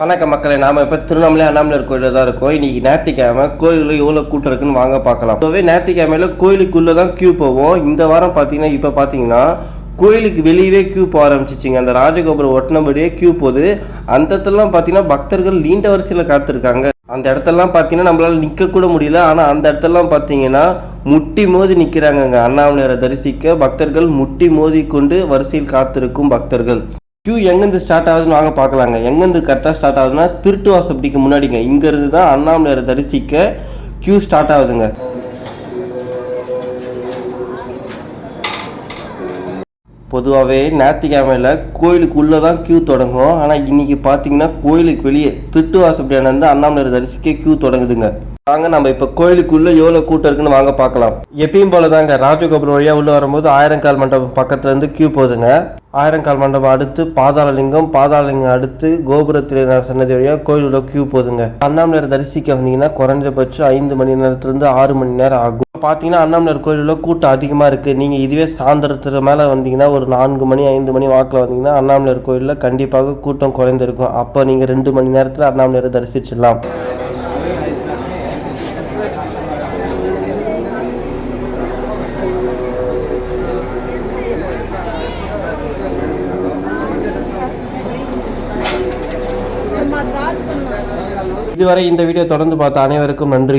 வணக்கம் மக்களை நாம இப்போ திருவண்ணாமலை அண்ணாமலையார் கோயிலில் தான் இருக்கோம். இன்னைக்கு ஞாயிற்றுக்கிழமை கோயிலில் எவ்வளோ கூட்டம் இருக்குன்னு வாங்க பார்க்கலாம். இப்போவே ஞாயிற்றுக்கிழமையில கோயிலுக்குள்ளே தான் கியூ போவோம். இந்த வாரம் பார்த்தீங்கன்னா இப்போ பார்த்தீங்கன்னா கோயிலுக்கு வெளியவே கியூ போக ஆரம்பிச்சிச்சிங்க. அந்த ராஜகோபுரம் ஒட்டினபடியே கியூ போகுது. அந்த இடத்துலலாம் பார்த்தீங்கன்னா பக்தர்கள் நீண்ட வரிசையில் காத்திருக்காங்க. அந்த இடத்தெல்லாம் பார்த்தீங்கன்னா நம்மளால் நிற்கக்கூட முடியல. ஆனால் அந்த இடத்துலலாம் பார்த்தீங்கன்னா முட்டி மோதி நிற்கிறாங்கங்க அண்ணாமலையாரை தரிசிக்க பக்தர்கள் முட்டி மோதி கொண்டு வரிசையில் காத்திருக்கும் பக்தர்கள். கியூ எங்கேருந்து ஸ்டார்ட் ஆகுதுன்னு வாங்க பார்க்கலாங்க. எங்கேருந்து கரெக்டாக ஸ்டார்ட் ஆகுதுன்னா திருட்டு வாசப்படிக்கு முன்னாடிங்க. இங்கேருந்து தான் அண்ணாமலையாரை தரிசிக்க கியூ ஸ்டார்ட் ஆகுதுங்க. பொதுவாகவே ஞாயிற்றுக்கிழமையில் கோயிலுக்கு உள்ளே தான் கியூ தொடங்கும் ஆனால் இன்னைக்கு பார்த்தீங்கன்னா கோயிலுக்கு வெளியே திருட்டு வாசப்படியான இருந்து அண்ணாமலையார் தரிசிக்க கியூ தொடங்குதுங்க. வாங்க நம்ம இப்போ கோயிலுக்குள்ளே எவ்வளோ கூட்டம் இருக்குன்னு வாங்க பார்க்கலாம். எப்பயும் போல தாங்க ராஜகோபுரம் வழியாக உள்ளே வரும்போது ஆயிரங்கால் மண்டபம் பக்கத்துலேருந்து கியூ போகுதுங்க. ஆயிரங்கால் மண்டபம் அடுத்து பாதாளலிங்கம் பாதாளலிங்கம் அடுத்து கோபுரத்தில் சன்னதி வழியாக கோயிலோட கியூ போதுங்க. அண்ணாமலையார் தரிசிக்க வந்தீங்கன்னா குறைஞ்சபட்சம் ஐந்து மணி நேரத்துலேருந்து ஆறு மணி நேரம் ஆகும். பார்த்தீங்கன்னா அண்ணாமலையார் கோயிலில் கூட்டம் அதிகமாக இருக்குது நீங்கள் இதுவே சாயந்தரத்துக்கு மேலே வந்தீங்கன்னா ஒரு நான்கு மணி ஐந்து மணி வாக்கில் வந்தீங்கன்னா அண்ணாமலையார் கோயிலில் கண்டிப்பாக கூட்டம் குறைந்திருக்கும். அப்போ நீங்கள் ரெண்டு மணி நேரத்தில் அண்ணாமலையாரை தரிசிச்சிடலாம். இதுவரை இந்த வீடியோ தொடர்ந்து பார்த்த அனைவருக்கும் நன்றி.